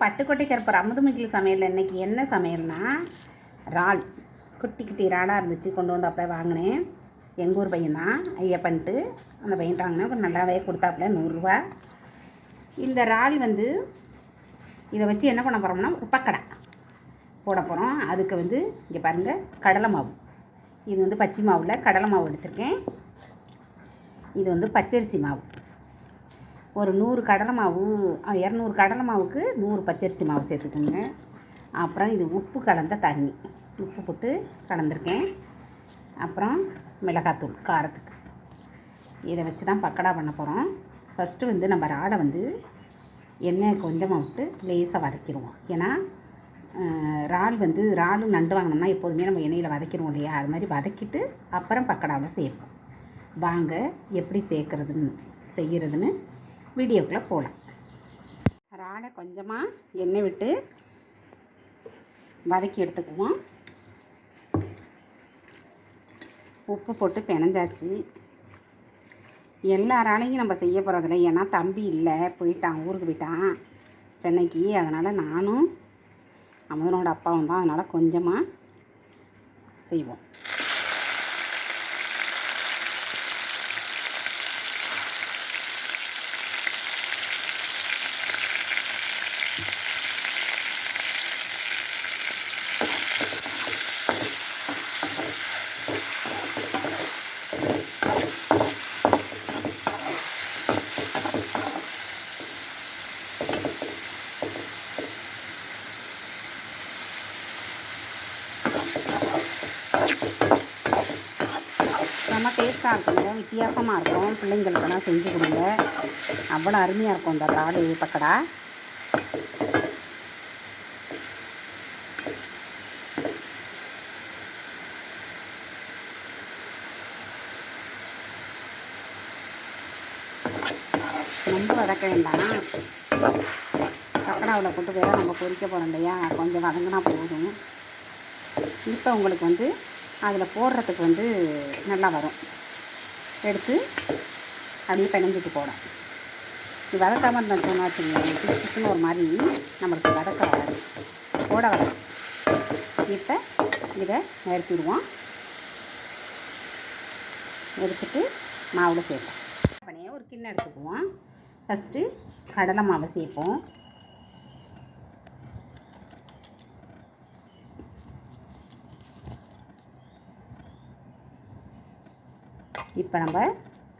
பட்டுக்கொட்டை கருப்பர் அமுதுமிகில் சமையல் இன்னைக்கு என்ன சமையல்னா இறால். குட்டி குட்டி இறாலாக இருந்துச்சு கொண்டு வந்து அப்போ வாங்கினேன். எங்கள் ஊர் பையன் தான் ஐயப்பன்ட்டு. அந்த பையன் வாங்கினேன் கொஞ்சம் நல்லாவே கொடுத்தாப்புல நூறுரூவா. இந்த இறால் வந்து இதை வச்சு என்ன பண்ண போகிறோம்னா ஒரு பக்கடை போட போகிறோம் அதுக்கு வந்து இங்கே பாருங்கள் கடலை மாவு. இது வந்து பச்சை மாவில் கடலை மாவு எடுத்திருக்கேன். இது வந்து பச்சரிசி மாவு. ஒரு நூறு கடலை மாவு இரநூறு கடலை மாவுக்கு நூறு பச்சரிசி மாவு சேர்த்துக்கோங்க. அப்புறம் இது உப்பு கலந்த தண்ணி. உப்பு போட்டு கலந்துருக்கேன். அப்புறம் மிளகாத்தூள் காரத்துக்கு. இதை வச்சு தான் பக்கடா பண்ண போகிறோம் ஃபஸ்ட்டு வந்து நம்ம ராடை வந்து எண்ணெய் கொஞ்சமாக விட்டு லேசாக வதக்கிடுவோம். ஏன்னா இறால் வந்து இறாலும் நண்டு வாங்கினோம்னா எப்போதுமே நம்ம எண்ணெயில் வதக்கிடுவோம் இல்லையா? அது மாதிரி வதக்கிட்டு அப்புறம் பக்கடாவில் சேர்ப்போம். வாங்க எப்படி சேர்க்குறதுன்னு செய்கிறதுன்னு வீடியோக்குள்ளே போகலாம் இறாலை கொஞ்சமாக எண்ணெய் விட்டு வதக்கி எடுத்துக்குவோம். உப்பு போட்டு பிணைஞ்சாச்சு. எல்லாராலையும் நம்ம செய்ய போகிறதில்ல ஏன்னா தம்பி இல்லை போயிட்டான் ஊருக்கு போயிட்டான் சென்னைக்கு. அதனால் நானும் அமுதனோட அப்பாவும் தான். அதனால் கொஞ்சமாக செய்வோம் ரொம்ப டேஸ்ட்டாக இருக்குங்க. வித்தியாசமாக இருக்கும். பிள்ளைங்களுக்கெல்லாம் செஞ்சு கொடுங்க. அவ்வளோ அருமையாக இருக்கும் இந்த ராடு பக்கடா. ரொம்ப வதக்க வேண்டாம். பக்கடாவில் போட்டு வேற நம்ம பொரிக்க போகிறோம் இல்லையா? கொஞ்சம் வதங்கினா போதும். இப்போ உங்களுக்கு வந்து அதில் போடுறதுக்கு வந்து நல்லா வரும். எடுத்து அப்படியே பிணைஞ்சிட்டு போகணும் இது வதக்காமல் இருந்தோம்னா வச்சுக்கோங்க ஒரு மாதிரி நம்மளுக்கு வதக்க வராது. போட வராது. இப்போ இதை நிறுத்திடுவோம் எடுத்துட்டு மாவில் சேர்ப்போம். அப்படியே ஒரு கிண்ணம் எடுத்துக்குவோம். ஃபஸ்ட்டு கடலை மாவை சேர்ப்போம். இப்போ நம்ம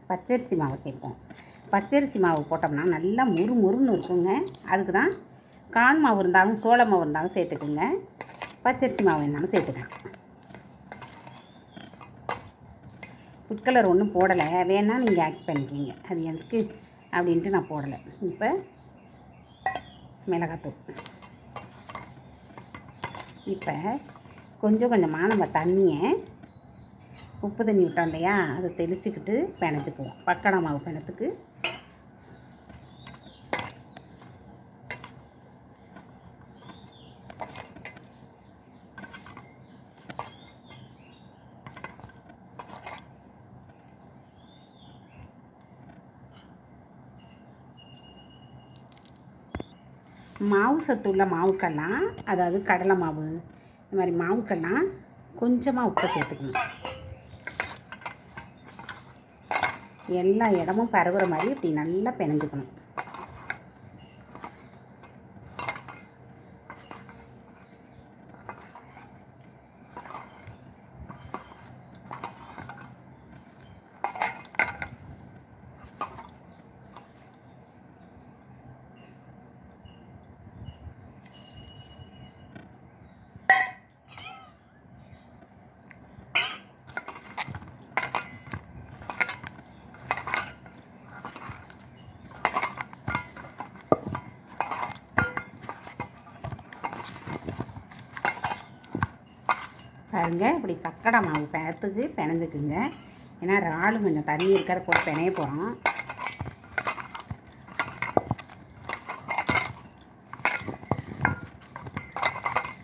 பச்சரிசி மாவு சேர்ப்போம். பச்சரிசி மாவு போட்டோம்னா நல்லா முறு முறுன்னு இருக்குங்க. அதுக்கு தான் கான் மாவு இருந்தாலும் சோள மாவு இருந்தாலும் சேர்த்துக்குங்க. பச்சரிசி மாவு வேணாலும் சேர்த்துக்கலாம். ஃபுட் கலர் ஒன்றும் போடலை. வேணால் நீங்கள் ஆட் பண்ணிக்கிங்க. அது எனக்கு அப்படின்ட்டு நான் போடலை. இப்போ மிளகாத்தூள். இப்போ கொஞ்சம் கொஞ்சமாக நம்ம தண்ணியை உப்பு தண்ணி விட்டோம் இல்லையா? அதை தெளிச்சுக்கிட்டு பிணைச்சிக்குவோம் பக்கடா மாவு பிணத்துக்கு மாவு சத்து உள்ள மாவுக்கெல்லாம் அதாவது கடலை மாவு இந்த மாதிரி மாவுக்கெல்லாம் கொஞ்சமாக உப்பு சேர்த்துக்கணும். எல்லா இடமும் பரவுற மாதிரி இப்படி நல்லா பிணைஞ்சுக்கணும். பாருங்கள் இப்படி கக்கடை மாவு பேத்துக்கு பிணைஞ்சுக்குங்க. ஏன்னா இறாலும் கொஞ்சம் தண்ணி இருக்கிறத போட்டு பிணைய போகிறோம்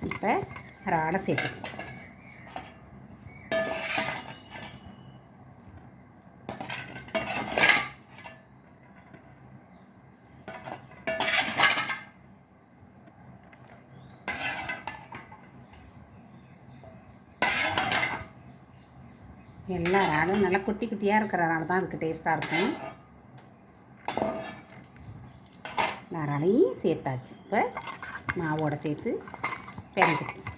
இப்போ இறாலை சேர்த்துக்கணும் எல்லா இறாலும் நல்லா குட்டி குட்டியாக இருக்கிற தான் அதுக்கு டேஸ்ட்டாக இருக்கும். நான் இறாலையும் சேர்த்தாச்சு. இப்போ மாவோட சேர்த்து பிணைஞ்சிக்கணும்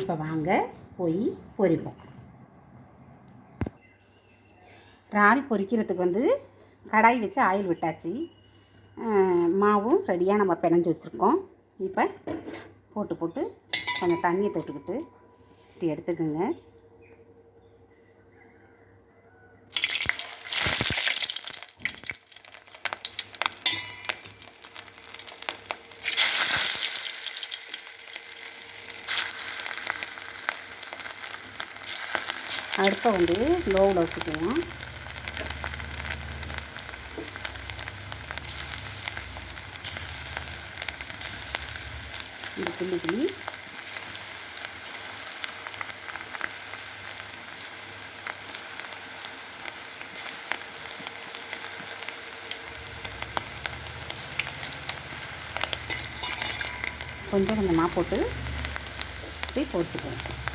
இப்போ வாங்க போய் பொரிப்போம். இறால் பொரிக்கிறதுக்கு வந்து கடாய் வச்சு ஆயில் விட்டாச்சு. மாவும் ரெடியாக நம்ம பிணைஞ்சு வச்சுருக்கோம். இப்போ போட்டு போட்டு கொஞ்சம் தண்ணியை தொட்டுக்கிட்டு இப்படி எடுத்துக்கோங்க. அடுப்பை வந்து லோவில் வச்சுக்குவோம் இந்த கொஞ்சம் கொஞ்சமாக போட்டு இப்படி பொரிச்சுக்குவோம்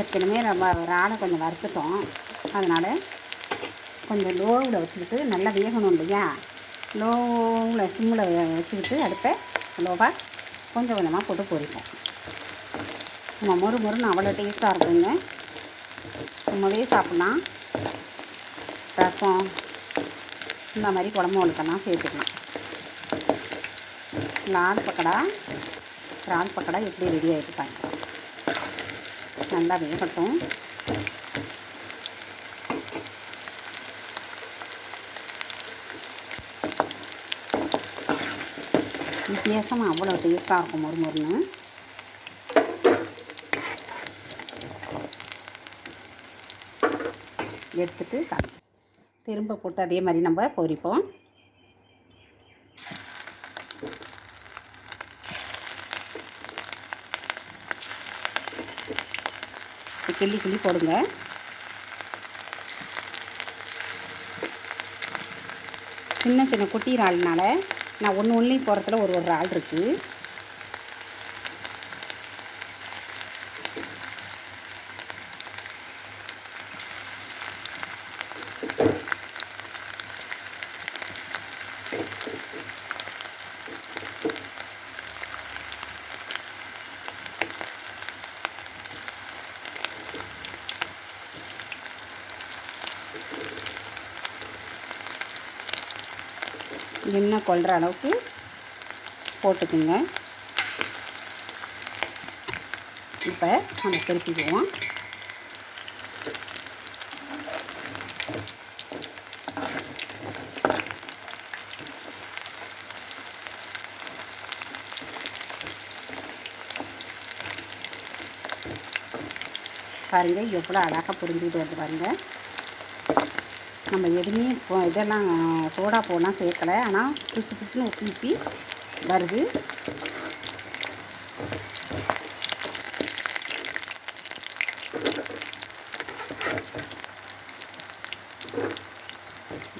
ஏற்கனவே நம்ம இறாலை கொஞ்சம் வறுத்துட்டோம். அதனால் கொஞ்சம் லோவில் வச்சுக்கிட்டு நல்லா வேகணும் இல்லையா? லோவில் சிம்மில் வச்சுக்கிட்டு அடுப்பை லோவாக கொஞ்சம் கொஞ்சமாக போட்டு பொரிப்போம். நம்ம மொறு மொறுன்னு அவ்வளோ டேஸ்ட்டாக இருக்குங்க. சும்மாவே சாப்பிட்லாம். ரசம் இந்த மாதிரி குழம்பு ஒழுக்கெல்லாம் சேர்த்துக்கலாம். லால் பக்கடா இறால் பக்கடா எப்படி ரெடி ஆகிட்டு பாருங்க. நல்லா வேகட்டும். வித்தியாசமாக அவ்வளோ டேஸ்ட்டாக இருக்கும் ஒரு மொறுன்னு. எடுத்துட்டு திரும்ப போட்டு அதே மாதிரி நம்ம பொரிப்போம். கிள்ளி கிள்ளி போடுங்க. சின்ன சின்ன குட்டி இறால்னால நான் ஒன்று ஒன்றுலையும் போகிறதுல ஒரு ஒரு இறால் இருக்குது நின்று கொள்கிற அளவுக்கு போட்டுக்குங்க. இப்போ நம்ம திருப்பிக்குவோம் பாருங்கள் எவ்வளோ அழகாக புரிஞ்சுக்கிட்டு வருது பாருங்கள் நம்ம எதுவுமே இப்போ இதெல்லாம் சோடா போலாம் சேர்க்கலை ஆனால் பிசு பிசுன்னு உப்பி உப்பி வருது.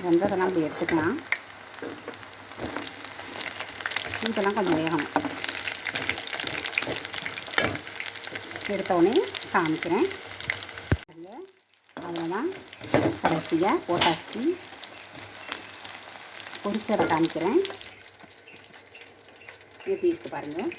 வெந்ததெல்லாம் அப்படி எடுத்துக்கலாம். இதெல்லாம் கொஞ்சம் வேகணும். எடுத்தவுடனே காமிக்கிறேன். அவ்வளோதான். கடைசியாக போட்டாச்சு பொரிச்சதை காமிக்கிறேன். எப்படி இருக்கு பாருங்கள்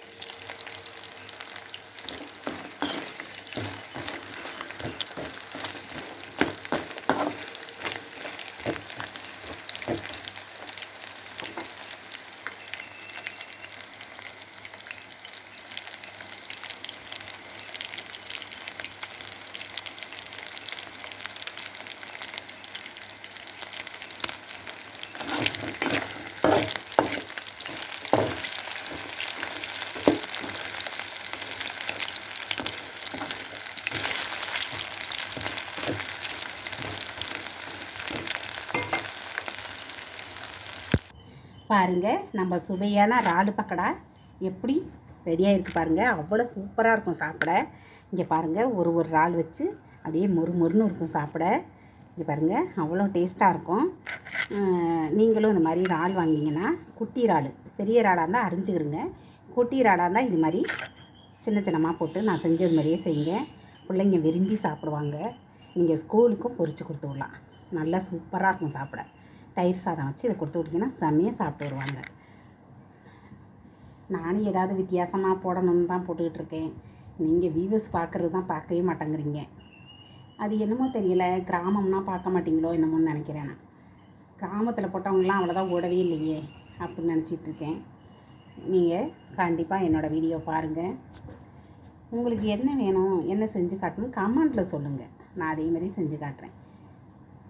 பாருங்கள் நம்ம சுவையான ராடு பக்கடா எப்படி ரெடியாக இருக்குது பாருங்கள் அவ்வளோ சூப்பராக இருக்கும் சாப்பிட. இங்கே பாருங்கள் ஒரு ஒரு இறால் வச்சு அப்படியே மொறு மொறுன்னு இருக்கும் சாப்பிட. இங்கே பாருங்கள் அவ்வளோ டேஸ்ட்டாக இருக்கும். நீங்களும் இந்த மாதிரி இறால் வாங்கினீங்கன்னா குட்டி இறால் பெரிய இறாலாக இருந்தால் அரிஞ்சுக்கிறங்க குட்டி இறாலாக இருந்தால் இது மாதிரி சின்ன சின்னமாக போட்டு நான் செஞ்சது மாதிரியே செய்யுங்க. பிள்ளைங்க விரும்பி சாப்பிடுவாங்க. நீங்கள் ஸ்கூலுக்கும் பொறிச்சு கொடுத்து விடலாம். நல்லா சூப்பராக இருக்கும் சாப்பிட. தயிர் சாதம் வச்சு இதை கொடுத்து விட்டிங்கன்னா செம்மையாக சாப்பிட்டு வருவாங்க. நானும் ஏதாவது வித்தியாசமாக போடணும்னு தான் போட்டுக்கிட்டு இருக்கேன். நீங்கள் வியூவர்ஸ் பார்க்குறது தான் பார்க்கவே மாட்டேங்கிறீங்க. அது என்னமோ தெரியல. கிராமம்னா பார்க்க மாட்டீங்களோ என்னமோன்னு நினைக்கிறேன் நான். கிராமத்தில் போட்டவங்களாம் அவ்வளோதான் ஓடவே இல்லையே அப்படின்னு நினச்சிட்டு இருக்கேன். நீங்கள் கண்டிப்பாக என்னோடய வீடியோ பாருங்கள் உங்களுக்கு என்ன வேணும் என்ன செஞ்சு காட்டணும் கமெண்ட்டில் சொல்லுங்கள் நான் அதே மாதிரி செஞ்சு காட்டுறேன்.